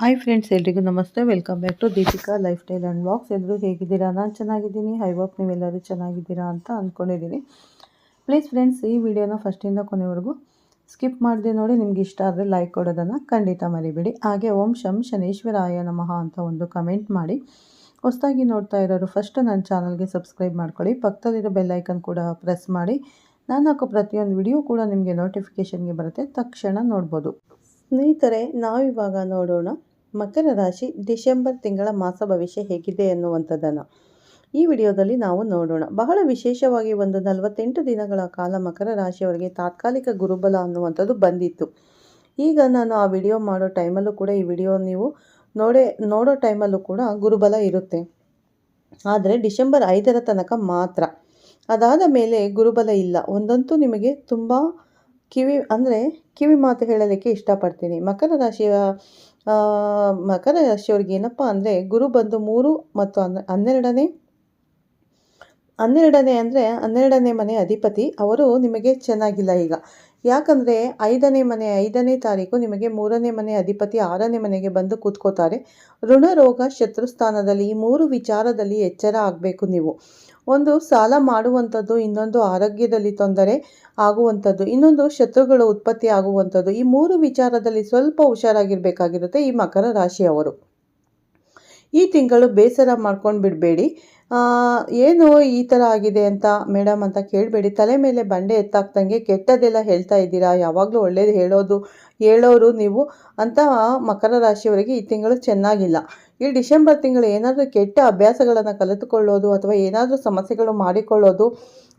Hi friends ಎಲ್ರಿಗೂ namaste. Welcome back to Deepika lifestyle and blogs ಎಲ್ಲರೂ ಹೇಗಿದ್ದೀರಾ? ನಾನು ಚೆನ್ನಾಗಿದ್ದೀನಿ. ಐ ಹೋಪ್ ನೀವೆಲ್ಲರೂ ಚೆನ್ನಾಗಿದ್ದೀರಾ ಅಂತ ಅಂದ್ಕೊಂಡಿದ್ದೀನಿ ಪ್ಲೀಸ್ ಫ್ರೆಂಡ್ಸ್ ಈ ವಿಡಿಯೋನ ಫಸ್ಟಿಂದ ಕೊನೆವರೆಗೂ ಸ್ಕಿಪ್ ಮಾಡಿದೆ ನೋಡಿ. ನಿಮ್ಗೆ ಇಷ್ಟ ಆದರೆ ಲೈಕ್ ಕೊಡೋದನ್ನು ಖಂಡಿತ ಮರಿಬೇಡಿ. ಹಾಗೆ ಓಂ ಶಂ ಶನೇಶ್ವರಾಯ ನಮಃ ಅಂತ ಒಂದು ಕಮೆಂಟ್ ಮಾಡಿ. ಹೊಸದಾಗಿ ನೋಡ್ತಾ ಇರೋರು ಫಸ್ಟ್ ನನ್ನ ಚಾನಲ್ಗೆ ಸಬ್ಸ್ಕ್ರೈಬ್ ಮಾಡ್ಕೊಳ್ಳಿ. ಪಕ್ಕದಲ್ಲಿರೋ ಬೆಲ್ಲೈಕನ್ ಕೂಡ ಪ್ರೆಸ್ ಮಾಡಿ. ನಾನು ಹಾಕೋ ಪ್ರತಿಯೊಂದು ವಿಡಿಯೋ ಕೂಡ ನಿಮಗೆ ನೋಟಿಫಿಕೇಷನ್ಗೆ ಬರುತ್ತೆ. ತಕ್ಷಣ ನೋಡ್ಬೋದು. ಸ್ನೇಹಿತರೆ, ನಾವಿವಾಗ ನೋಡೋಣ ಮಕರ ರಾಶಿ ಡಿಸೆಂಬರ್ ತಿಂಗಳ ಮಾಸ ಭವಿಷ್ಯ ಹೇಗಿದೆ ಎನ್ನುವಂಥದ್ದನ್ನು. ಈ ವಿಡಿಯೋದಲ್ಲಿ ನಾವು ನೋಡೋಣ. ಬಹಳ ವಿಶೇಷವಾಗಿ ಒಂದು ನಲವತ್ತೆಂಟು ದಿನಗಳ ಕಾಲ ಮಕರ ರಾಶಿಯವರಿಗೆ ತಾತ್ಕಾಲಿಕ ಗುರುಬಲ ಅನ್ನುವಂಥದ್ದು ಬಂದಿತ್ತು. ಈಗ ನಾನು ಆ ವಿಡಿಯೋ ಮಾಡೋ ಟೈಮಲ್ಲೂ ಕೂಡ ಈ ವಿಡಿಯೋ ನೀವು ನೋಡೇ, ನೋಡೋ ಟೈಮಲ್ಲೂ ಕೂಡ ಗುರುಬಲ ಇರುತ್ತೆ. ಆದರೆ ಡಿಸೆಂಬರ್ ಐದರ ತನಕ ಮಾತ್ರ. ಅದಾದ ಮೇಲೆ ಗುರುಬಲ ಇಲ್ಲ. ಒಂದಂತೂ ನಿಮಗೆ ತುಂಬ ಕಿವಿ, ಅಂದರೆ ಕಿವಿ ಮಾತು ಹೇಳಲಿಕ್ಕೆ ಇಷ್ಟಪಡ್ತೀನಿ. ಮಕರ ರಾಶಿಯ ಮಕರ ರಾಶಿಯವ್ರಿಗೆ ಏನಪ್ಪ ಅಂದರೆ ಗುರು ಬಂದು ಮೂರು ಮತ್ತು ಹನ್ನೆರಡನೇ ಹನ್ನೆರಡನೇ ಅಂದರೆ ಹನ್ನೆರಡನೇ ಮನೆ ಅಧಿಪತಿ. ಅವರು ನಿಮಗೆ ಚೆನ್ನಾಗಿಲ್ಲ ಈಗ. ಯಾಕಂದರೆ ಐದನೇ ಮನೆ, ಐದನೇ ತಾರೀಕು ನಿಮಗೆ ಮೂರನೇ ಮನೆ, ಅಧಿಪತಿ ಆರನೇ ಮನೆಗೆ ಬಂದು ಕೂತ್ಕೋತಾರೆ. ಋಣರೋಗ ಶತ್ರುಸ್ಥಾನದಲ್ಲಿ ಈ ಮೂರು ವಿಚಾರದಲ್ಲಿ ಎಚ್ಚರ ಆಗಬೇಕು ನೀವು. ಒಂದು, ಸಾಲ ಮಾಡುವಂಥದ್ದು, ಇನ್ನೊಂದು, ಆರೋಗ್ಯದಲ್ಲಿ ತೊಂದರೆ ಆಗುವಂಥದ್ದು, ಇನ್ನೊಂದು, ಶತ್ರುಗಳು ಉತ್ಪತ್ತಿ ಆಗುವಂಥದ್ದು, ಈ ಮೂರು ವಿಚಾರದಲ್ಲಿ ಸ್ವಲ್ಪ ಹುಷಾರಾಗಿರಬೇಕಾಗಿರುತ್ತೆ ಈ ಮಕರ ರಾಶಿಯವರು. ಈ ತಿಂಗಳು ಬೇಸರ ಮಾಡ್ಕೊಂಡು ಬಿಡಬೇಡಿ. ಏನು ಈ ಥರ ಆಗಿದೆ ಅಂತ ಮೇಡಮ್ ಅಂತ ಕೇಳಬೇಡಿ. ತಲೆ ಮೇಲೆ ಬಂಡೆ ಎತ್ತಾಕ್ದಂಗೆ ಕೆಟ್ಟದೆಲ್ಲ ಹೇಳ್ತಾ ಇದ್ದೀರಾ? ಯಾವಾಗಲೂ ಒಳ್ಳೇದು ಹೇಳೋದು, ಹೇಳೋರು ನೀವು ಅಂತ ಮಕರ ರಾಶಿಯವರಿಗೆ ಈ ತಿಂಗಳು ಚೆನ್ನಾಗಿಲ್ಲ. ಈ ಡಿಸೆಂಬರ್ ತಿಂಗಳು ಏನಾದರೂ ಕೆಟ್ಟ ಅಭ್ಯಾಸಗಳನ್ನು ಕಲಿತುಕೊಳ್ಳೋದು ಅಥವಾ ಏನಾದರೂ ಸಮಸ್ಯೆಗಳು ಮಾಡಿಕೊಳ್ಳೋದು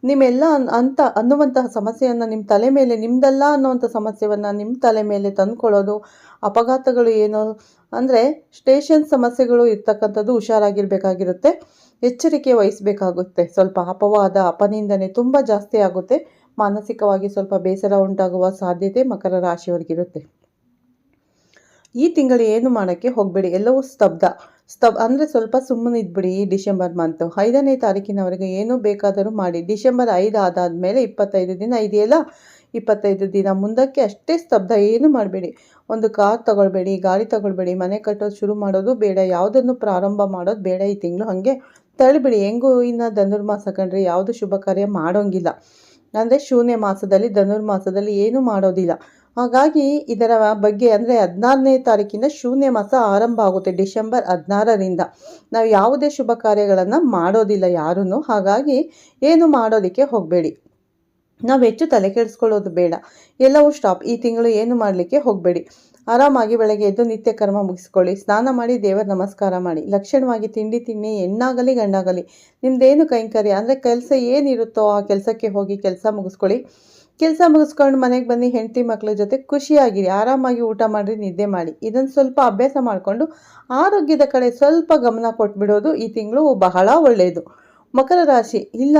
ನಿಮ್ಮೆಲ್ಲ ಅಂತ ಅನ್ನುವಂತಹ ಸಮಸ್ಯೆಯನ್ನು ನಿಮ್ಮ ತಲೆ ಮೇಲೆ ನಿಮ್ಮದಲ್ಲ ಅನ್ನುವಂಥ ಸಮಸ್ಯೆಯನ್ನು ನಿಮ್ಮ ತಲೆ ಮೇಲೆ ತಂದುಕೊಳ್ಳೋದು, ಅಪಘಾತಗಳು ಏನು, ಅಂದರೆ ಸ್ಟೇಷನ್ ಸಮಸ್ಯೆಗಳು ಇರ್ತಕ್ಕಂಥದ್ದು ಹುಷಾರಾಗಿರಬೇಕಾಗಿರುತ್ತೆ. ಎಚ್ಚರಿಕೆ ವಹಿಸಬೇಕಾಗುತ್ತೆ. ಸ್ವಲ್ಪ ಅಪವಾದ, ಅಪನಿಂದನೆ ತುಂಬ ಜಾಸ್ತಿ ಆಗುತ್ತೆ. ಮಾನಸಿಕವಾಗಿ ಸ್ವಲ್ಪ ಬೇಸರ ಉಂಟಾಗುವ ಸಾಧ್ಯತೆ ಮಕರ ರಾಶಿಯವರಿಗಿರುತ್ತೆ. ಈ ತಿಂಗಳು ಏನು ಮಾಡೋಕ್ಕೆ ಹೋಗಬೇಡಿ. ಎಲ್ಲವೂ ಸ್ತಬ್ಧ. ಸ್ತಬ್ ಅಂದರೆ ಸ್ವಲ್ಪ ಸುಮ್ಮನೆ ಇದ್ಬಿಡಿ ಈ ಡಿಸೆಂಬರ್ ಮಂತು ಐದನೇ ತಾರೀಕಿನವರೆಗೆ ಏನೂ ಬೇಕಾದರೂ ಮಾಡಿ. ಡಿಸೆಂಬರ್ ಐದು ಆದಾದಮೇಲೆ ಇಪ್ಪತ್ತೈದು ದಿನ ಇದೆಯಲ್ಲ? ಇಪ್ಪತ್ತೈದು ದಿನ ಮುಂದಕ್ಕೆ ಅಷ್ಟೇ ಸ್ತಬ್ಧ ಏನು ಮಾಡಬೇಡಿ. ಒಂದು ಕಾರ್ ತಗೊಳ್ಬೇಡಿ, ಗಾಡಿ ತಗೊಳ್ಬೇಡಿ, ಮನೆ ಕಟ್ಟೋದು ಶುರು ಮಾಡೋದು ಬೇಡ, ಯಾವುದನ್ನು ಪ್ರಾರಂಭ ಮಾಡೋದು ಬೇಡ ಈ ತಿಂಗಳು ಹಾಗೆ ತಳಿಬಿಡಿ ಹೆಂಗೂ ಇನ್ನು ಧನುರ್ಮಾಸ ಕಂಡ್ರೆ ಯಾವುದು ಶುಭ ಕಾರ್ಯ ಮಾಡೋಂಗಿಲ್ಲ. ಅಂದರೆ ಶೂನ್ಯ ಮಾಸದಲ್ಲಿ, ಧನುರ್ಮಾಸದಲ್ಲಿ ಏನೂ ಮಾಡೋದಿಲ್ಲ. ಹಾಗಾಗಿ ಇದರ ಬಗ್ಗೆ ಅಂದರೆ ಹದಿನಾರನೇ ತಾರೀಕಿನ ಶೂನ್ಯ ಮಾಸ ಆರಂಭ ಆಗುತ್ತೆ ಡಿಸೆಂಬರ್ ಹದಿನಾರರಿಂದ. ನಾವು ಯಾವುದೇ ಶುಭ ಕಾರ್ಯಗಳನ್ನು ಮಾಡೋದಿಲ್ಲ ಯಾರೂ ಹಾಗಾಗಿ ಏನು ಮಾಡೋದಕ್ಕೆ ಹೋಗಬೇಡಿ. ನಾವು ಹೆಚ್ಚು ತಲೆ ಕೆಡಿಸ್ಕೊಳ್ಳೋದು ಬೇಡ. ಎಲ್ಲವೂ ಸ್ಟಾಪ್ ಈ ತಿಂಗಳು ಏನು ಮಾಡಲಿಕ್ಕೆ ಹೋಗಬೇಡಿ. ಆರಾಮಾಗಿ ಬೆಳಗ್ಗೆ ಎದ್ದು ನಿತ್ಯ ಕರ್ಮ ಮುಗಿಸ್ಕೊಳ್ಳಿ. ಸ್ನಾನ ಮಾಡಿ ದೇವರ ನಮಸ್ಕಾರ ಮಾಡಿ. ಲಕ್ಷಣವಾಗಿ ತಿಂಡಿ ತಿನ್ನಿ, ಹೆಣ್ಣಾಗಲಿ, ಗಂಡಾಗಲಿ. ನಿಮ್ಮದೇನು ಕೈಂಕರ್ಯ? ಅಂದರೆ ಕೆಲಸ ಏನಿರುತ್ತೋ ಆ ಕೆಲಸಕ್ಕೆ ಹೋಗಿ ಕೆಲಸ ಮುಗಿಸ್ಕೊಳ್ಳಿ. ಕೆಲಸ ಮುಗಿಸ್ಕೊಂಡು ಮನೆಗೆ ಬಂದು ಹೆಂಡತಿ ಮಕ್ಕಳ ಜೊತೆ ಖುಷಿಯಾಗಿರಿ, ಆರಾಮಾಗಿ ಊಟ ಮಾಡಿ ನಿದ್ದೆ ಮಾಡಿ. ಇದನ್ನು ಸ್ವಲ್ಪ ಅಭ್ಯಾಸ ಮಾಡಿಕೊಂಡು ಆರೋಗ್ಯದ ಕಡೆ ಸ್ವಲ್ಪ ಗಮನ ಕೊಟ್ಬಿಡೋದು ಈ ತಿಂಗಳು ಬಹಳ ಒಳ್ಳೆಯದು ಮಕರ ರಾಶಿ, ಇಲ್ಲ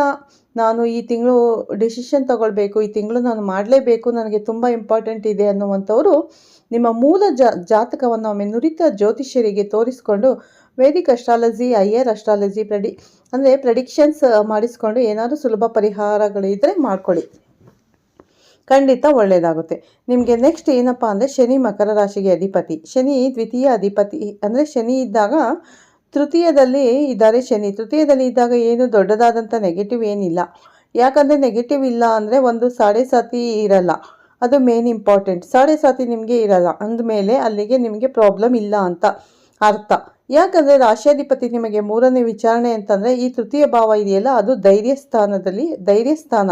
ನಾನು ಈ ತಿಂಗಳು ಡಿಸಿಷನ್ ತಗೊಳ್ಬೇಕು, ಈ ತಿಂಗಳು ನಾನು ಮಾಡಲೇಬೇಕು, ನನಗೆ ತುಂಬ ಇಂಪಾರ್ಟೆಂಟ್ ಇದೆ ಅನ್ನುವಂಥವರು ನಿಮ್ಮ ಮೂಲ ಜಾತಕವನ್ನು ಒಮ್ಮೆ ನುರಿತ ಜ್ಯೋತಿಷ್ಯರಿಗೆ ತೋರಿಸ್ಕೊಂಡು ವೇದಿಕ್ ಅಸ್ಟ್ರಾಲಜಿ ಐಯರ್ ಅಸ್ಟ್ರಾಲಜಿ, ಪ್ರೆಡಿ, ಅಂದರೆ ಪ್ರೆಡಿಕ್ಷನ್ಸ್ ಮಾಡಿಸ್ಕೊಂಡು ಏನಾದರೂ ಸುಲಭ ಪರಿಹಾರಗಳಿದ್ದರೆ ಮಾಡ್ಕೊಳ್ಳಿ. ಖಂಡಿತ ಒಳ್ಳೆಯದಾಗುತ್ತೆ ನಿಮಗೆ ನೆಕ್ಸ್ಟ್ ಏನಪ್ಪ ಅಂದರೆ ಶನಿ ಮಕರ ರಾಶಿಗೆ ಅಧಿಪತಿ. ಶನಿ ದ್ವಿತೀಯ ಅಧಿಪತಿ ಅಂದರೆ ಶನಿ ಇದ್ದಾಗ ತೃತೀಯದಲ್ಲಿ ಇದ್ದಾರೆ ಶನಿ. ತೃತೀಯದಲ್ಲಿ ಇದ್ದಾಗ ಏನು ದೊಡ್ಡದಾದಂಥ ನೆಗೆಟಿವ್ ಏನಿಲ್ಲ. ಯಾಕಂದರೆ ನೆಗೆಟಿವ್ ಇಲ್ಲ ಅಂದರೆ ಒಂದು ಸಾಡೆ ಸಾತಿ ಇರಲ್ಲ. ಅದು ಮೇನ್ ಇಂಪಾರ್ಟೆಂಟ್ ಸಾಡೆ ಸಾತಿ ನಿಮಗೆ ಇರಲ್ಲ. ಅಂದಮೇಲೆ ಅಲ್ಲಿಗೆ ನಿಮಗೆ ಪ್ರಾಬ್ಲಮ್ ಇಲ್ಲ ಅಂತ ಅರ್ಥ. ಯಾಕಂದರೆ ರಾಶ್ಯಾಧಿಪತಿ ನಿಮಗೆ ಮೂರನೇ ವಿಚಾರಣೆ ಅಂತಂದರೆ ಈ ತೃತೀಯ ಭಾವ ಇದೆಯಲ್ಲ, ಅದು ಧೈರ್ಯ ಸ್ಥಾನದಲ್ಲಿ, ಧೈರ್ಯ ಸ್ಥಾನ.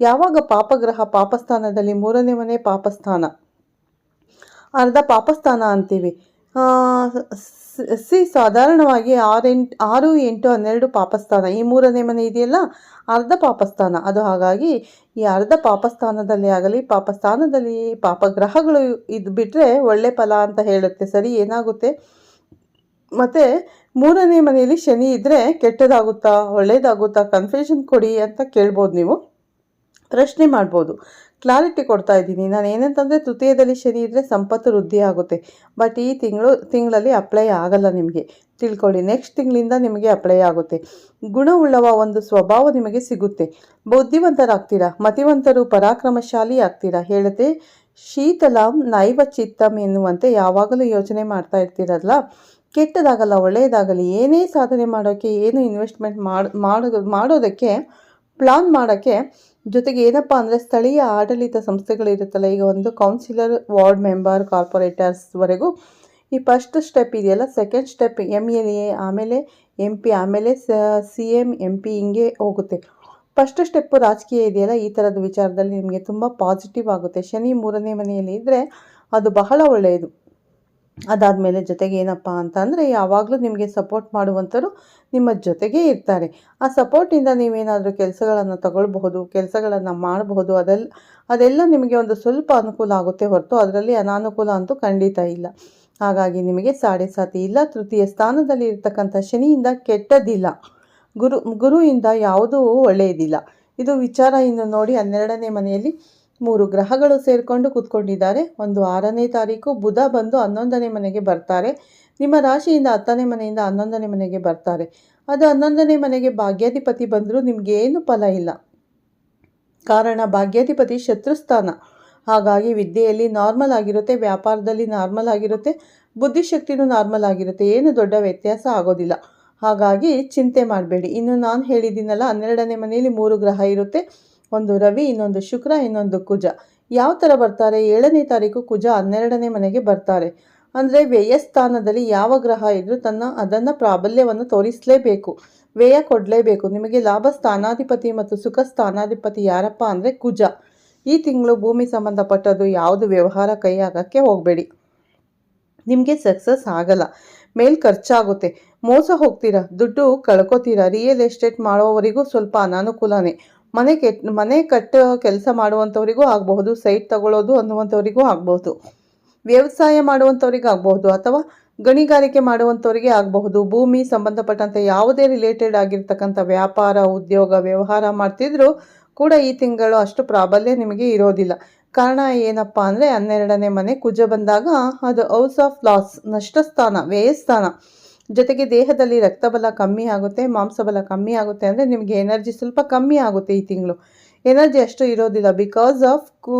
ಯಾವಾಗ ಪಾಪಗ್ರಹ ಪಾಪಸ್ಥಾನದಲ್ಲಿ ಮೂರನೇ ಮನೆ ಪಾಪಸ್ಥಾನ ಅರ್ಧ ಪಾಪಸ್ಥಾನ ಅಂತೀವಿ. ಸಿ, ಸಾಧಾರಣವಾಗಿ ಆರೆಂಟು, ಆರು, ಎಂಟು, ಹನ್ನೆರಡು ಪಾಪಸ್ಥಾನ ಈ ಮೂರನೇ ಮನೆ ಇದೆಯಲ್ಲ, ಅರ್ಧ ಪಾಪಸ್ಥಾನ ಅದು ಹಾಗಾಗಿ ಈ ಅರ್ಧ ಪಾಪಸ್ಥಾನದಲ್ಲಿ ಆಗಲಿ ಪಾಪಸ್ಥಾನದಲ್ಲಿ ಪಾಪಗ್ರಹಗಳು ಇದು ಬಿಟ್ಟರೆ ಒಳ್ಳೆ ಫಲ ಅಂತ ಹೇಳುತ್ತೆ. ಸರಿ, ಏನಾಗುತ್ತೆ? ಮತ್ತು ಮೂರನೇ ಮನೆಯಲ್ಲಿ ಶನಿ ಇದ್ದರೆ ಕೆಟ್ಟದಾಗುತ್ತಾ, ಒಳ್ಳೇದಾಗುತ್ತಾ ಕನ್ಫ್ಯೂಷನ್ ಕೊಡಿ ಅಂತ ಕೇಳ್ಬೋದು ನೀವು. ಪ್ರಶ್ನೆ ಮಾಡ್ಬೋದು. ಕ್ಲಾರಿಟಿ ಕೊಡ್ತಾ ಇದ್ದೀನಿ. ನಾನು ಏನಂತಂದರೆ ತೃತೀಯದಲ್ಲಿ ಶನಿ ಇದ್ದರೆ ಸಂಪತ್ತು ವೃದ್ಧಿ ಆಗುತ್ತೆ. ಬಟ್ ಈ ತಿಂಗಳು, ತಿಂಗಳಲ್ಲಿ ಅಪ್ಲೈ ಆಗಲ್ಲ ನಿಮಗೆ. ತಿಳ್ಕೊಳ್ಳಿ. ನೆಕ್ಸ್ಟ್ ತಿಂಗಳಿಂದ ನಿಮಗೆ ಅಪ್ಲೈ ಆಗುತ್ತೆ. ಗುಣವುಳ್ಳವ ಒಂದು ಸ್ವಭಾವ ನಿಮಗೆ ಸಿಗುತ್ತೆ. ಬುದ್ಧಿವಂತರಾಗ್ತೀರಾ? ಮತಿವಂತರು ಪರಾಕ್ರಮಶಾಲಿ ಆಗ್ತೀರಾ? ಹೇಳುತ್ತೆ ಶೀತಲಂ ನೈವ ಚಿತ್ತಂ ಎನ್ನುವಂತೆ ಯಾವಾಗಲೂ ಯೋಚನೆ ಮಾಡ್ತಾ ಇರ್ತೀರಲ್ಲ ಕೆಟ್ಟದಾಗಲ್ಲ, ಒಳ್ಳೆಯದಾಗಲಿ, ಏನೇ ಸಾಧನೆ ಮಾಡೋಕ್ಕೆ ಏನು ಇನ್ವೆಸ್ಟ್ಮೆಂಟ್ ಮಾಡಿ, ಮಾಡೋದು, ಮಾಡೋದಕ್ಕೆ ಪ್ಲಾನ್ ಮಾಡೋಕ್ಕೆ ಜೊತೆಗೆ ಏನಪ್ಪ ಅಂದರೆ ಸ್ಥಳೀಯ ಆಡಳಿತ ಸಂಸ್ಥೆಗಳಿರುತ್ತಲ್ಲ, ಈಗ ಒಂದು ಕೌನ್ಸಿಲರ್ ವಾರ್ಡ್ ಮೆಂಬರ್ ಕಾರ್ಪೊರೇಟರ್ಸ್ವರೆಗೂ ಈ ಫಸ್ಟ್ ಸ್ಟೆಪ್ ಇದೆಯಲ್ಲ second step M L A ಆಮೇಲೆ ಎಂ ಪಿ ಆಮೇಲೆ ಸಿ ಎಂ ಎಂ ಪಿ ಹಿಂಗೆ ಹೋಗುತ್ತೆ. ಫಸ್ಟ್ ಸ್ಟೆಪ್ಪು ರಾಜಕೀಯ ಇದೆಯಲ್ಲ, ಈ ಥರದ ವಿಚಾರದಲ್ಲಿ ನಿಮಗೆ ತುಂಬ ಪಾಸಿಟಿವ್ ಆಗುತ್ತೆ. ಶನಿ ಮೂರನೇ ಮನೆಯಲ್ಲಿ ಇದ್ದರೆ ಅದು ಬಹಳ ಒಳ್ಳೆಯದು. ಅದಾದಮೇಲೆ ಜೊತೆಗೆ ಏನಪ್ಪ ಅಂತ ಅಂದರೆ ಯಾವಾಗಲೂ ನಿಮಗೆ ಸಪೋರ್ಟ್ ಮಾಡುವಂಥವ್ರು ನಿಮ್ಮ ಜೊತೆಗೇ ಇರ್ತಾರೆ. ಆ ಸಪೋರ್ಟಿಂದ ನೀವೇನಾದರೂ ಕೆಲಸಗಳನ್ನು ತಗೊಳ್ಬಹುದು, ಕೆಲಸಗಳನ್ನು ಮಾಡಬಹುದು ಅದೆಲ್ಲ ಅದೆಲ್ಲ ನಿಮಗೆ ಒಂದು ಸ್ವಲ್ಪ ಅನುಕೂಲ ಆಗುತ್ತೆ ಹೊರತು ಅದರಲ್ಲಿ ಅನಾನುಕೂಲ ಅಂತೂ ಖಂಡಿತ ಇಲ್ಲ. ಹಾಗಾಗಿ ನಿಮಗೆ ಸಾಡೆ ಸಾತಿ ಇಲ್ಲ. ತೃತೀಯ ಸ್ಥಾನದಲ್ಲಿ ಇರ್ತಕ್ಕಂಥ ಶನಿಯಿಂದ ಕೆಟ್ಟದಿಲ್ಲ. ಗುರು ಗುರುವಿಂದ ಯಾವುದೂ ಒಳ್ಳೆಯದಿಲ್ಲ. ಇದು ವಿಚಾರ ಇನ್ನು ನೋಡಿ ಹನ್ನೆರಡನೇ ಮನೆಯಲ್ಲಿ ಮೂರು ಗ್ರಹಗಳು ಸೇರಿಕೊಂಡು ಕೂತ್ಕೊಂಡಿದ್ದಾರೆ. ಒಂದು ಆರನೇ ತಾರೀಕು, ಬುಧ ಬಂದು ಹನ್ನೊಂದನೇ ಮನೆಗೆ ಬರ್ತಾರೆ. ನಿಮ್ಮ ರಾಶಿಯಿಂದ ಹತ್ತನೇ ಮನೆಯಿಂದ ಹನ್ನೊಂದನೇ ಮನೆಗೆ ಬರ್ತಾರೆ. ಅದು ಹನ್ನೊಂದನೇ ಮನೆಗೆ ಭಾಗ್ಯಾಧಿಪತಿ ಬಂದರೂ ಏನು ಫಲ ಇಲ್ಲ. ಕಾರಣ, ಭಾಗ್ಯಾಧಿಪತಿ ಶತ್ರುಸ್ಥಾನ. ಹಾಗಾಗಿ ವಿದ್ಯೆಯಲ್ಲಿ ನಾರ್ಮಲ್ ಆಗಿರುತ್ತೆ, ವ್ಯಾಪಾರದಲ್ಲಿ ನಾರ್ಮಲ್ ಆಗಿರುತ್ತೆ, ಬುದ್ಧಿಶಕ್ತಿನೂ ನಾರ್ಮಲ್ ಆಗಿರುತ್ತೆ. ಏನು ದೊಡ್ಡ ವ್ಯತ್ಯಾಸ ಆಗೋದಿಲ್ಲ. ಹಾಗಾಗಿ ಚಿಂತೆ ಮಾಡಬೇಡಿ. ಇನ್ನು ನಾನು ಹೇಳಿದ್ದೀನಲ್ಲ, ಹನ್ನೆರಡನೇ ಮನೆಯಲ್ಲಿ ಮೂರು ಗ್ರಹ ಇರುತ್ತೆ. ಒಂದು ರವಿ, ಇನ್ನೊಂದು ಶುಕ್ರ, ಇನ್ನೊಂದು ಕುಜ. ಯಾವ ಥರ ಬರ್ತಾರೆ? ಏಳನೇ ತಾರೀಕು ಕುಜ ಹನ್ನೆರಡನೇ ಮನೆಗೆ ಬರ್ತಾರೆ. ಅಂದರೆ ವ್ಯಯಸ್ಥಾನದಲ್ಲಿ ಯಾವ ಗ್ರಹ ಇದ್ದರೂ ತನ್ನ ಅದನ್ನು ಪ್ರಾಬಲ್ಯವನ್ನು ತೋರಿಸಲೇಬೇಕು. ವ್ಯಯ ಕೊಡಲೇಬೇಕು. ನಿಮಗೆ ಲಾಭ ಸ್ಥಾನಾಧಿಪತಿ ಮತ್ತು ಸುಖ ಸ್ಥಾನಾಧಿಪತಿ ಯಾರಪ್ಪ ಅಂದರೆ ಕುಜ. ಈ ತಿಂಗಳು ಭೂಮಿ ಸಂಬಂಧಪಟ್ಟದ್ದು ಯಾವುದು ವ್ಯವಹಾರ ಕೈ ಹೋಗಬೇಡಿ. ನಿಮಗೆ ಸಕ್ಸಸ್ ಆಗಲ್ಲ. ಮೇಲ್ ಖರ್ಚಾಗುತ್ತೆ. ಮೋಸ ಹೋಗ್ತೀರಾ? ದುಡ್ಡು ಕಳ್ಕೊತೀರಾ? ರಿಯಲ್ ಎಸ್ಟೇಟ್ ಮಾಡೋವರಿಗೂ ಸ್ವಲ್ಪ ಅನಾನುಕೂಲನೇ. ಮನೆ ಕೆಟ್ ಮನೆ ಕಟ್ಟೋ ಕೆಲಸ ಮಾಡುವಂಥವರಿಗೂ ಆಗಬಹುದು, ಸೈಟ್ ತಗೊಳ್ಳೋದು ಅನ್ನುವಂಥವರಿಗೂ ಆಗಬಹುದು. ವ್ಯವಸಾಯ ಮಾಡುವಂಥವ್ರಿಗೆ ಆಗಬಹುದು ಅಥವಾ ಗಣಿಗಾರಿಕೆ ಮಾಡುವಂಥವರಿಗೆ ಆಗಬಹುದು. ಭೂಮಿ ಸಂಬಂಧಪಟ್ಟಂತೆ ಯಾವುದೇ ರಿಲೇಟೆಡ್ ಆಗಿರ್ತಕ್ಕಂಥ ವ್ಯಾಪಾರ, ಉದ್ಯೋಗ, ವ್ಯವಹಾರ ಮಾಡ್ತಿದ್ರು ಕೂಡ ಈ ತಿಂಗಳು ಅಷ್ಟು ಪ್ರಾಬಲ್ಯ ನಿಮಗೆ ಇರೋದಿಲ್ಲ. ಕಾರಣ ಏನಪ್ಪ ಅಂದರೆ ಹನ್ನೆರಡನೇ ಮನೆ ಕುಜ ಬಂದಾಗ ಅದು ಹೌಸ್ ಆಫ್ ಲಾಸ್ ನಷ್ಟಸ್ಥಾನ, ವ್ಯಯಸ್ಥಾನ. ಜೊತೆಗೆ ದೇಹದಲ್ಲಿ ರಕ್ತಬಲ ಕಮ್ಮಿ ಆಗುತ್ತೆ, ಮಾಂಸಬಲ ಕಮ್ಮಿ ಆಗುತ್ತೆ ಅಂದರೆ ನಿಮಗೆ ಎನರ್ಜಿ ಸ್ವಲ್ಪ ಕಮ್ಮಿ ಆಗುತ್ತೆ ಈ ತಿಂಗಳು. ಎನರ್ಜಿ ಅಷ್ಟು ಇರೋದಿಲ್ಲ ಬಿಕಾಸ್ ಆಫ್ ಕು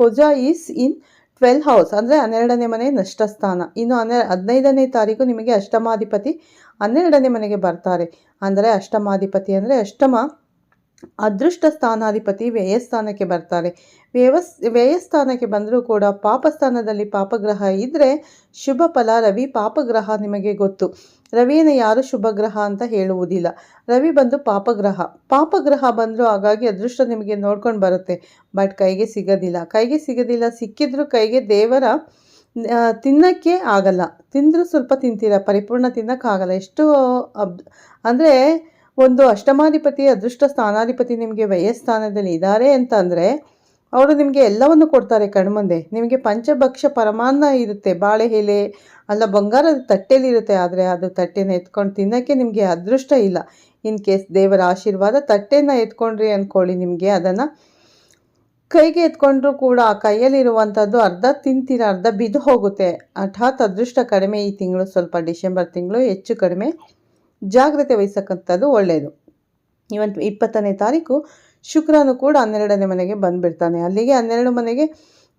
ಕುಜ ಈಸ್ ಇನ್ ಟ್ವೆಲ್ ಹೌಸ್ ಅಂದರೆ ಹನ್ನೆರಡನೇ ಮನೆ ನಷ್ಟಸ್ಥಾನ. ಇನ್ನು ಹನ್ನೆ, ಹದಿನೈದನೇ ತಾರೀಕು ನಿಮಗೆ ಅಷ್ಟಮಾಧಿಪತಿ ಹನ್ನೆರಡನೇ ಮನೆಗೆ ಬರ್ತಾರೆ. ಅಂದರೆ ಅಷ್ಟಮಾಧಿಪತಿ ಅಂದರೆ ಅಷ್ಟಮ ಅದೃಷ್ಟ ಸ್ಥಾನಾಧಿಪತಿ ವ್ಯಯಸ್ಥಾನಕ್ಕೆ ಬರ್ತಾರೆ. ವ್ಯವಸ್, ವ್ಯಯಸ್ಥಾನಕ್ಕೆ ಬಂದರೂ ಕೂಡ ಪಾಪಸ್ಥಾನದಲ್ಲಿ ಪಾಪಗ್ರಹ ಇದ್ದರೆ ಶುಭ ಫಲ, ರವಿ ಪಾಪಗ್ರಹ ನಿಮಗೆ ಗೊತ್ತು. ರವಿಯನ್ನು ಯಾರು ಶುಭ ಗ್ರಹ ಅಂತ ಹೇಳುವುದಿಲ್ಲ. ರವಿ ಬಂದು ಪಾಪಗ್ರಹ. ಪಾಪಗ್ರಹ ಬಂದರೂ ಹಾಗಾಗಿ ಅದೃಷ್ಟ ನಿಮಗೆ ನೋಡ್ಕೊಂಡು ಬರುತ್ತೆ. ಬಟ್ ಕೈಗೆ ಸಿಗೋದಿಲ್ಲ. ಕೈಗೆ ಸಿಗೋದಿಲ್ಲ, ಸಿಕ್ಕಿದ್ರೂ ಕೈಗೆ ದೇವರ ತಿನ್ನಕ್ಕೆ ಆಗಲ್ಲ. ತಿಂದರೂ ಸ್ವಲ್ಪ ತಿಂತೀರ, ಪರಿಪೂರ್ಣ ತಿನ್ನೋಕ್ಕಾಗಲ್ಲ ಎಷ್ಟು ಅಬ್, ಅಂದರೆ ಒಂದು ಅಷ್ಟಮಾಧಿಪತಿ, ಅದೃಷ್ಟ ಸ್ಥಾನಾಧಿಪತಿ ನಿಮಗೆ ವ್ಯಯಸ್ಥಾನದಲ್ಲಿ ಇದ್ದಾರೆ ಅಂತಂದರೆ ಅವರು ನಿಮಗೆ ಎಲ್ಲವನ್ನು ಕೊಡ್ತಾರೆ ಕಣ್ಮುಂದೆ. ನಿಮಗೆ ಪಂಚಭಕ್ಷ ಪರಮಾನ್ನ ಇರುತ್ತೆ, ಬಾಳೆ ಎಲೆ, ಅಲ್ಲ ಬಂಗಾರದ ತಟ್ಟೆಲಿರುತ್ತೆ ಆದರೆ ಅದು ತಟ್ಟೆನ ಎತ್ಕೊಂಡು ತಿನ್ನೋಕ್ಕೆ ನಿಮಗೆ ಅದೃಷ್ಟ ಇಲ್ಲ. ಇನ್ ಕೇಸ್ ದೇವರ ಆಶೀರ್ವಾದ ತಟ್ಟೆನ ಎತ್ಕೊಂಡ್ರಿ ಅಂದ್ಕೊಳ್ಳಿ ನಿಮಗೆ, ಅದನ್ನು ಕೈಗೆ ಎತ್ಕೊಂಡ್ರೂ ಕೂಡ ಆ ಕೈಯಲ್ಲಿರುವಂಥದ್ದು ಅರ್ಧ ತಿಂತೀರ, ಅರ್ಧ ಬಿದ್ದು ಹೋಗುತ್ತೆ. ಹಠಾತ್ ಅದೃಷ್ಟ ಕಡಿಮೆ ಈ ತಿಂಗಳು, ಸ್ವಲ್ಪ ಡಿಸೆಂಬರ್ ತಿಂಗಳು ಹೆಚ್ಚು ಕಡಿಮೆ ಜಾಗ್ರತೆ ವಹಿಸಕ್ಕಂಥದ್ದು ಒಳ್ಳೆಯದು ಇವತ್ತು ಇಪ್ಪತ್ತನೇ ತಾರೀಕು ಶುಕ್ರನು ಕೂಡ ಹನ್ನೆರಡನೇ ಮನೆಗೆ ಬಂದುಬಿಡ್ತಾನೆ. ಅಲ್ಲಿಗೆ ಹನ್ನೆರಡು ಮನೆಗೆ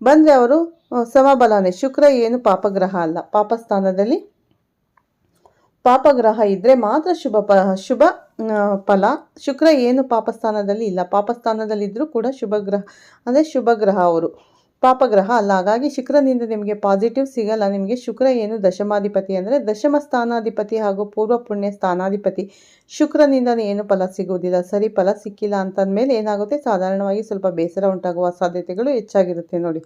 ಬಂದರೆ ಅವರು ಸಮಬಲನೇ. ಶುಕ್ರ ಏನು ಪಾಪಗ್ರಹ ಅಲ್ಲ. ಪಾಪಸ್ಥಾನದಲ್ಲಿ ಪಾಪಗ್ರಹ ಇದ್ದರೆ ಮಾತ್ರ ಶುಭ ಪ, ಶುಭ ಫಲ. ಶುಕ್ರ ಏನು ಪಾಪಸ್ಥಾನದಲ್ಲಿ ಇಲ್ಲ. ಪಾಪಸ್ಥಾನದಲ್ಲಿದ್ದರೂ ಕೂಡ ಶುಭ ಗ್ರಹ ಅಂದರೆ ಶುಭ ಗ್ರಹ ಅವರು. ಪಾಪಗ್ರಹ ಅಲ್ಲ. ಹಾಗಾಗಿ ಶುಕ್ರನಿಂದ ನಿಮಗೆ ಪಾಸಿಟಿವ್ ಸಿಗಲ್ಲ. ನಿಮಗೆ ಶುಕ್ರ ಏನು? ದಶಮಾಧಿಪತಿ ಅಂದರೆ ದಶಮ ಸ್ಥಾನಾಧಿಪತಿ ಹಾಗೂ ಪೂರ್ವ ಪುಣ್ಯ ಸ್ಥಾನಾಧಿಪತಿ. ಶುಕ್ರನಿಂದ ಏನು ಫಲ ಸಿಗುವುದಿಲ್ಲ. ಸರಿ ಫಲ ಸಿಕ್ಕಿಲ್ಲ ಅಂತಂದಮೇಲೆ ಏನಾಗುತ್ತೆ? ಸಾಧಾರಣವಾಗಿ ಸ್ವಲ್ಪ ಬೇಸರ ಉಂಟಾಗುವ ಸಾಧ್ಯತೆಗಳು ಹೆಚ್ಚಾಗಿರುತ್ತೆ ನೋಡಿ.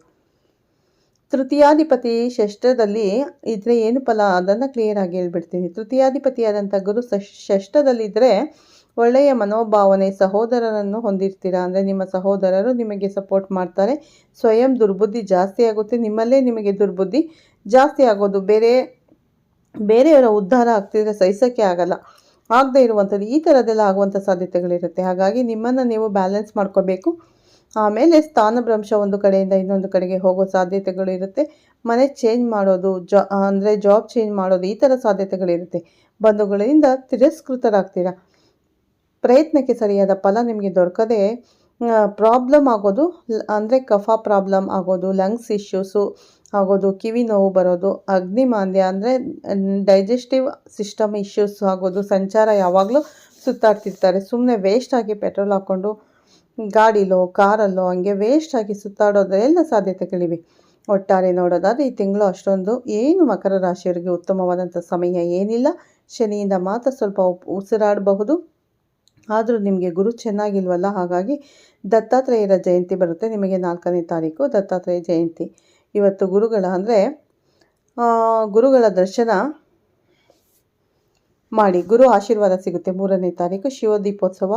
ತೃತೀಯಾಧಿಪತಿ ಷಷ್ಠದಲ್ಲಿ ಇದ್ರೆ ಏನು ಫಲ? ಅದನ್ನು ಕ್ಲಿಯರ್ ಆಗಿ ಹೇಳ್ಬಿಡ್ತೀನಿ. ತೃತೀಯಾಧಿಪತಿಯಾದಂಥ ಗುರು ಷಷ್ ಷಷ್ಠದಲ್ಲಿದ್ದರೆ ಒಳ್ಳೆಯ ಮನೋಭಾವನೆ ಸಹೋದರರನ್ನು ಹೊಂದಿರ್ತೀರಾ? ಅಂದರೆ ನಿಮ್ಮ ಸಹೋದರರು ನಿಮಗೆ ಸಪೋರ್ಟ್ ಮಾಡ್ತಾರೆ. ಸ್ವಯಂ ದುರ್ಬುದ್ಧಿ ಜಾಸ್ತಿ ಆಗುತ್ತೆ. ನಿಮ್ಮಲ್ಲೇ ನಿಮಗೆ ದುರ್ಬುದ್ಧಿ ಜಾಸ್ತಿ ಆಗೋದು. ಬೇರೆ, ಬೇರೆಯವರ ಉದ್ಧಾರ ಆಗ್ತಿದ್ರೆ ಸಹಿಸೋಕ್ಕೆ ಆಗಲ್ಲ. ಆಗದೇ ಇರುವಂಥದ್ದು, ಈ ಥರದ್ದೆಲ್ಲ ಆಗುವಂಥ ಸಾಧ್ಯತೆಗಳಿರುತ್ತೆ. ಹಾಗಾಗಿ ನಿಮ್ಮನ್ನು ನೀವು ಬ್ಯಾಲೆನ್ಸ್ ಮಾಡ್ಕೋಬೇಕು. ಆಮೇಲೆ ಸ್ಥಾನಭ್ರಂಶ ಒಂದು ಕಡೆಯಿಂದ ಇನ್ನೊಂದು ಕಡೆಗೆ ಹೋಗೋ ಸಾಧ್ಯತೆಗಳು ಇರುತ್ತೆ. ಮನೆ ಚೇಂಜ್ ಮಾಡೋದು, ಜಾ, ಅಂದರೆ ಜಾಬ್ ಚೇಂಜ್ ಮಾಡೋದು, ಈ ಥರ ಸಾಧ್ಯತೆಗಳಿರುತ್ತೆ. ಬಂಧುಗಳಿಂದ ತಿರಸ್ಕೃತರಾಗ್ತೀರಾ? ಪ್ರಯತ್ನಕ್ಕೆ ಸರಿಯಾದ ಫಲ ನಿಮಗೆ ದೊರಕದೆ ಪ್ರಾಬ್ಲಮ್ ಆಗೋದು, ಅಂದರೆ ಕಫ ಪ್ರಾಬ್ಲಮ್ ಆಗೋದು ಲಂಗ್ಸ್ ಇಶ್ಯೂಸು ಆಗೋದು, ಕಿವಿ ನೋವು ಬರೋದು ಅಗ್ನಿಮಾಂದ್ಯ ಅಂದರೆ ಡೈಜೆಸ್ಟಿವ್ ಸಿಸ್ಟಮ್ ಇಶ್ಯೂಸ್ ಆಗೋದು, ಸಂಚಾರ ಯಾವಾಗಲೂ ಸುತ್ತಾಡ್ತಿರ್ತಾರೆ. ಸುಮ್ಮನೆ ವೇಸ್ಟಾಗಿ ಪೆಟ್ರೋಲ್ ಹಾಕ್ಕೊಂಡು ಗಾಡಿಲೋ, ಕಾರಲ್ಲೋ, ಹಂಗೆ ವೇಸ್ಟಾಗಿ ಸುತ್ತಾಡೋದೆಲ್ಲ ಸಾಧ್ಯತೆಗಳಿವೆ ಒಟ್ಟಾರೆ ನೋಡೋದಾದರೆ ಈ ತಿಂಗಳು ಅಷ್ಟೊಂದು ಏನು ಮಕರ ರಾಶಿಯವರಿಗೆ ಉತ್ತಮವಾದಂಥ ಸಮಯ ಏನಿಲ್ಲ. ಶನಿಯಿಂದ ಮಾತ್ರ ಸ್ವಲ್ಪ ಉಸಿರಾಡಬಹುದು. ಆದರೂ ನಿಮಗೆ ಗುರು ಚೆನ್ನಾಗಿಲ್ವಲ್ಲ? ಹಾಗಾಗಿ ದತ್ತಾತ್ರೇಯರ ಜಯಂತಿ ಬರುತ್ತೆ. ನಿಮಗೆ ನಾಲ್ಕನೇ ತಾರೀಕು ದತ್ತಾತ್ರೇಯ ಜಯಂತಿ. ಇವತ್ತು ಗುರುಗಳ ಅಂದರೆ ಗುರುಗಳ ದರ್ಶನ ಮಾಡಿ, ಗುರು ಆಶೀರ್ವಾದ ಸಿಗುತ್ತೆ. ಮೂರನೇ ತಾರೀಕು ಶಿವ ದೀಪೋತ್ಸವ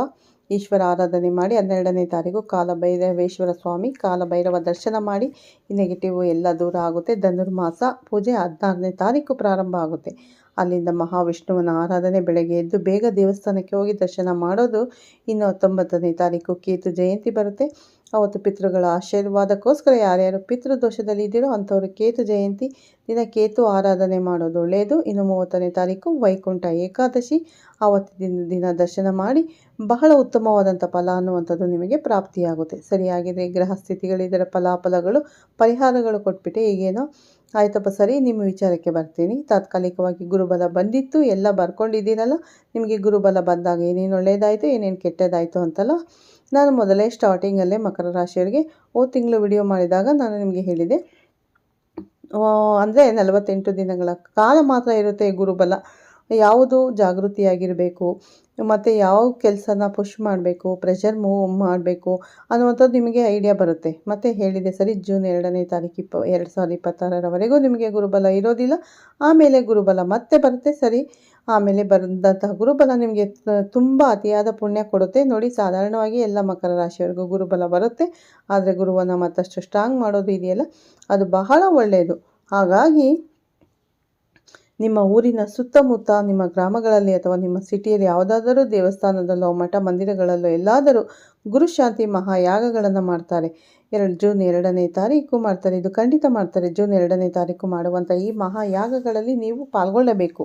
ಈಶ್ವರ ಆರಾಧನೆ ಮಾಡಿ, ಹನ್ನೆರಡನೇ ತಾರೀಕು ಕಾಲಭೈರವೇಶ್ವರ ಸ್ವಾಮಿ, ಕಾಲಭೈರವ ದರ್ಶನ ಮಾಡಿ, ಈ ನೆಗೆಟಿವ್ ಎಲ್ಲ ದೂರ ಆಗುತ್ತೆ. ಧನುರ್ಮಾಸ ಪೂಜೆ ಹದಿನಾರನೇ ತಾರೀಕು ಪ್ರಾರಂಭ ಆಗುತ್ತೆ. ಅಲ್ಲಿಂದ ಮಹಾವಿಷ್ಣುವನ ಆರಾಧನೆ ಬೆಳಗ್ಗೆ ಎದ್ದು ಬೇಗ ದೇವಸ್ಥಾನಕ್ಕೆ ಹೋಗಿ ದರ್ಶನ ಮಾಡೋದು ಇನ್ನು ಹತ್ತೊಂಬತ್ತನೇ ತಾರೀಕು ಕೇತು ಜಯಂತಿ ಬರುತ್ತೆ. ಅವತ್ತು ಪಿತೃಗಳ ಆಶೀರ್ವಾದಕ್ಕೋಸ್ಕರ ಯಾರ್ಯಾರು ಪಿತೃದೋಷದಲ್ಲಿ ಇದ್ದೀರೋ ಅಂಥವ್ರು ಕೇತು ಜಯಂತಿ ದಿನ ಕೇತು ಆರಾಧನೆ ಮಾಡೋದು ಒಳ್ಳೆಯದು. ಇನ್ನು ಮೂವತ್ತನೇ ತಾರೀಕು ವೈಕುಂಠ ಏಕಾದಶಿ. ಆವತ್ತಿನ ದಿನ ದರ್ಶನ ಮಾಡಿ ಬಹಳ ಉತ್ತಮವಾದಂಥ ಫಲ ಅನ್ನುವಂಥದ್ದು ನಿಮಗೆ ಪ್ರಾಪ್ತಿಯಾಗುತ್ತೆ. ಸರಿಯಾಗಿದೆ. ಗ್ರಹ ಸ್ಥಿತಿಗಳಿದರ ಫಲಾಫಲಗಳು, ಪರಿಹಾರಗಳು ಕೊಟ್ಬಿಟ್ಟೆ ಈಗೇನೋ ಆಯ್ತಪ್ಪ ಸರಿ, ನಿಮ್ಮ ವಿಚಾರಕ್ಕೆ ಬರ್ತೀನಿ. ತಾತ್ಕಾಲಿಕವಾಗಿ ಗುರುಬಲ ಬಂದಿತ್ತು, ಎಲ್ಲ ಬರ್ಕೊಂಡಿದ್ದೀನಲ್ಲ, ನಿಮಗೆ ಗುರುಬಲ ಬಂದಾಗ ಏನೇನು ಒಳ್ಳೆಯದಾಯಿತು, ಏನೇನು ಕೆಟ್ಟದಾಯಿತು ಅಂತಲ್ಲ, ನಾನು ಮೊದಲೇ ಸ್ಟಾರ್ಟಿಂಗಲ್ಲೇ ಮಕರ ರಾಶಿಯವರಿಗೆ ಓ ತಿಂಗಳು ವಿಡಿಯೋ ಮಾಡಿದಾಗ ನಾನು ನಿಮಗೆ ಹೇಳಿದೆ. ಅಂದರೆ ನಲವತ್ತೆಂಟು ದಿನಗಳ ಕಾಲ ಮಾತ್ರ ಇರುತ್ತೆ ಗುರುಬಲ. ಯಾವುದು ಜಾಗೃತಿಯಾಗಿರಬೇಕು, ಮತ್ತು ಯಾವ ಕೆಲಸನ ಪುಷ್ ಮಾಡಬೇಕು ಪ್ರೆಷರ್ ಮೂವ್ ಮಾಡಬೇಕು ಅನ್ನುವಂಥದ್ದು ನಿಮಗೆ ಐಡಿಯಾ ಬರುತ್ತೆ. ಮತ್ತು ಹೇಳಿದೆ ಸರಿ ಜೂನ್ ಎರಡನೇ ತಾರೀಕು ಇಪ್ಪ, ಎರಡು ಸಾವಿರದ ಇಪ್ಪತ್ತಾರರವರೆಗೂ ನಿಮಗೆ ಗುರುಬಲ ಇರೋದಿಲ್ಲ. ಆಮೇಲೆ ಗುರುಬಲ ಮತ್ತೆ ಬರುತ್ತೆ, ಸರಿ. ಆಮೇಲೆ ಬಂದಂತಹ ಗುರುಬಲ ನಿಮಗೆ ತುಂಬ ಅತಿಯಾದ ಪುಣ್ಯ ಕೊಡುತ್ತೆ. ನೋಡಿ, ಸಾಧಾರಣವಾಗಿ ಎಲ್ಲ ಮಕರ ರಾಶಿಯವರೆಗೂ ಗುರುಬಲ ಬರುತ್ತೆ. ಆದರೆ ಗುರುವನ್ನು ಮತ್ತಷ್ಟು ಸ್ಟ್ರಾಂಗ್ ಮಾಡೋದು ಇದೆಯಲ್ಲ, ಅದು ಬಹಳ ಒಳ್ಳೆಯದು ಹಾಗಾಗಿ ನಿಮ್ಮ ಊರಿನ ಸುತ್ತಮುತ್ತ, ನಿಮ್ಮ ಗ್ರಾಮಗಳಲ್ಲಿ ಅಥವಾ ನಿಮ್ಮ ಸಿಟಿಯಲ್ಲಿ ಯಾವುದಾದರೂ ದೇವಸ್ಥಾನದಲ್ಲೋ, ಮಠ ಮಂದಿರಗಳಲ್ಲೋ ಎಲ್ಲಾದರೂ ಗುರುಶಾಂತಿ ಮಹಾಯಾಗಗಳನ್ನು ಮಾಡ್ತಾರೆ. ಎರಡು ಜೂನ್ ಎರಡನೇ ತಾರೀಕು ಮಾಡ್ತಾರೆ. ಇದು ಖಂಡಿತ ಮಾಡ್ತಾರೆ. ಜೂನ್ ಎರಡನೇ ತಾರೀಕು ಮಾಡುವಂಥ ಈ ಮಹಾಯಾಗಗಳಲ್ಲಿ ನೀವು ಪಾಲ್ಗೊಳ್ಳಬೇಕು.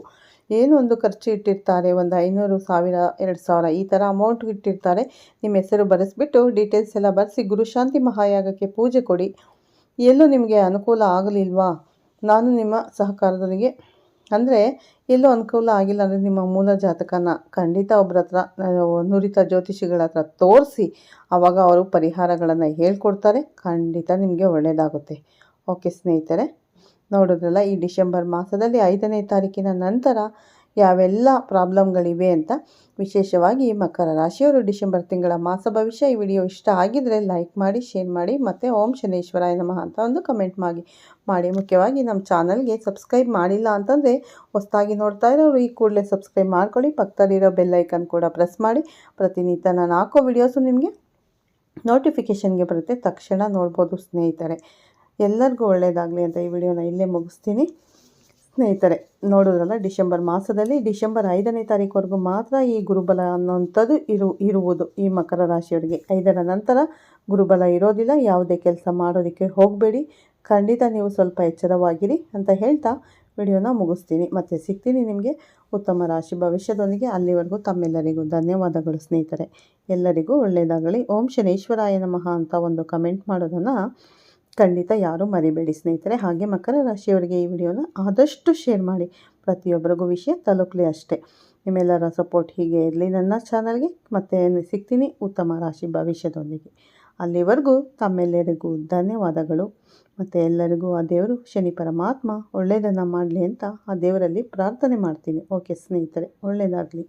ಏನು ಒಂದು ಖರ್ಚು ಇಟ್ಟಿರ್ತಾರೆ? ಒಂದು ಐನೂರು, ಸಾವಿರ, ಎರಡು ಸಾವಿರ ಈ ಥರ ಅಮೌಂಟ್ ಇಟ್ಟಿರ್ತಾರೆ. ನಿಮ್ಮ ಹೆಸರು ಬರೆಸ್ಬಿಟ್ಟು ಡೀಟೇಲ್ಸ್ ಎಲ್ಲ ಬರೆಸಿ ಗುರುಶಾಂತಿ ಮಹಾಯಾಗಕ್ಕೆ ಪೂಜೆ ಕೊಡಿ. ಎಲ್ಲೂ ನಿಮಗೆ ಅನುಕೂಲ ಆಗಲಿಲ್ವಾ? ನಾನು ನಿಮ್ಮ ಸಹಕಾರದೊಂದಿಗೆ ಅಂದರೆ ಎಲ್ಲೂ ಅನುಕೂಲ ಆಗಿಲ್ಲ ಅಂದರೆ ನಿಮ್ಮ ಮೂಲ ಜಾತಕನ ಖಂಡಿತ ಒಬ್ಬರ ಹತ್ರ ನುರಿತ ಜ್ಯೋತಿಷಿಗಳ ಹತ್ರ ತೋರಿಸಿ ಆವಾಗ ಅವರು ಪರಿಹಾರಗಳನ್ನು ಹೇಳ್ಕೊಡ್ತಾರೆ. ಖಂಡಿತ ನಿಮಗೆ ಒಳ್ಳೆಯದಾಗುತ್ತೆ ಓಕೆ ಸ್ನೇಹಿತರೆ, ನೋಡಿದ್ರಲ್ಲ ಈ ಡಿಸೆಂಬರ್ ಮಾಸದಲ್ಲಿ ಐದನೇ ತಾರೀಕಿನ ನಂತರ ಯಾವೆಲ್ಲ ಪ್ರಾಬ್ಲಮ್ಗಳಿವೆ ಅಂತ ವಿಶೇಷವಾಗಿ ಮಕರ ರಾಶಿಯವರು ಡಿಸೆಂಬರ್ ತಿಂಗಳ ಮಾಸ ಭವಿಷ್ಯ ಈ ವಿಡಿಯೋ ಇಷ್ಟ ಆಗಿದರೆ ಲೈಕ್ ಮಾಡಿ, ಶೇರ್ ಮಾಡಿ, ಮತ್ತು ಓಂ ಶನೇಶ್ವರಾಯ ನಮಃ ಅಂತ ಒಂದು ಕಮೆಂಟ್ ಮಾಡಿ. ಮಾಡಿ ಮುಖ್ಯವಾಗಿ ನಮ್ಮ ಚಾನಲ್ಗೆ ಸಬ್ಸ್ಕ್ರೈಬ್ ಮಾಡಿಲ್ಲ ಅಂತಂದರೆ ಹೊಸದಾಗಿ ನೋಡ್ತಾ ಇರೋರು ಈ ಕೂಡಲೇ ಸಬ್ಸ್ಕ್ರೈಬ್ ಮಾಡ್ಕೊಳ್ಳಿ. ಪಕ್ಕದಲ್ಲಿರೋ ಬೆಲ್ಲೈಕನ್ ಕೂಡ ಪ್ರೆಸ್ ಮಾಡಿ. ಪ್ರತಿನಿತ್ಯ ನಾನು ಹಾಕೋ ವಿಡಿಯೋಸು ನಿಮಗೆ ನೋಟಿಫಿಕೇಷನ್ಗೆ ಬರುತ್ತೆ. ತಕ್ಷಣ ನೋಡ್ಬೋದು ಸ್ನೇಹಿತರೆ. ಎಲ್ಲರಿಗೂ ಒಳ್ಳೆಯದಾಗಲಿ ಅಂತ ಈ ವಿಡಿಯೋನ ಇಲ್ಲೇ ಮುಗಿಸ್ತೀನಿ. ಸ್ನೇಹಿತರೆ ನೋಡಿದ್ರಲ್ಲ, ಡಿಸೆಂಬರ್ ಮಾಸದಲ್ಲಿ ಡಿಸೆಂಬರ್ ಐದನೇ ತಾರೀಕುವರೆಗೂ ಮಾತ್ರ ಈ ಗುರುಬಲ ಅನ್ನೋಂಥದ್ದು ಇರು, ಇರುವುದು. ಈ ಮಕರ ರಾಶಿಯವರಿಗೆ ಐದರ ನಂತರ ಗುರುಬಲ ಇರೋದಿಲ್ಲ, ಯಾವುದೇ ಕೆಲಸ ಮಾಡೋದಕ್ಕೆ ಹೋಗಬೇಡಿ. ಖಂಡಿತ ನೀವು ಸ್ವಲ್ಪ ಎಚ್ಚರವಾಗಿರಿ ಅಂತ ಹೇಳ್ತಾ ವಿಡಿಯೋನ ಮುಗಿಸ್ತೀನಿ. ಮತ್ತು ಸಿಗ್ತೀನಿ ನಿಮಗೆ ಉತ್ತಮ ರಾಶಿ ಭವಿಷ್ಯದೊಂದಿಗೆ. ಅಲ್ಲಿವರೆಗೂ ತಮ್ಮೆಲ್ಲರಿಗೂ ಧನ್ಯವಾದಗಳು ಸ್ನೇಹಿತರೆ. ಎಲ್ಲರಿಗೂ ಒಳ್ಳೆಯದಾಗಲಿ. ಓಂ ಶನೇಶ್ವರಾಯ ನಮಃ ಅಂತ ಒಂದು ಕಮೆಂಟ್ ಮಾಡೋದನ್ನು ಖಂಡಿತ ಯಾರೂ ಮರಿಬೇಡಿ ಸ್ನೇಹಿತರೆ. ಹಾಗೆ ಮಕರ ರಾಶಿಯವರಿಗೆ ಈ ವಿಡಿಯೋನ ಆದಷ್ಟು ಶೇರ್ ಮಾಡಿ. ಪ್ರತಿಯೊಬ್ಬರಿಗೂ ವಿಷಯ ತಲುಪಲಿ ಅಷ್ಟೇ. ನಿಮ್ಮೆಲ್ಲರ ಸಪೋರ್ಟ್ ಹೀಗೆ ಇರಲಿ ನನ್ನ ಚಾನಲ್ಗೆ. ಮತ್ತೆ ಸಿಗ್ತೀನಿ ಉತ್ತಮ ರಾಶಿ ಭವಿಷ್ಯದೊಂದಿಗೆ. ಅಲ್ಲಿವರೆಗೂ ತಮ್ಮೆಲ್ಲರಿಗೂ ಧನ್ಯವಾದಗಳು. ಮತ್ತು ಎಲ್ಲರಿಗೂ ಆ ದೇವರು ಶನಿ ಪರಮಾತ್ಮ ಒಳ್ಳೆಯದನ್ನು ಮಾಡಲಿ ಅಂತ ಆ ದೇವರಲ್ಲಿ ಪ್ರಾರ್ಥನೆ ಮಾಡ್ತೀನಿ. ಓಕೆ ಸ್ನೇಹಿತರೆ, ಒಳ್ಳೆಯದಾಗಲಿ.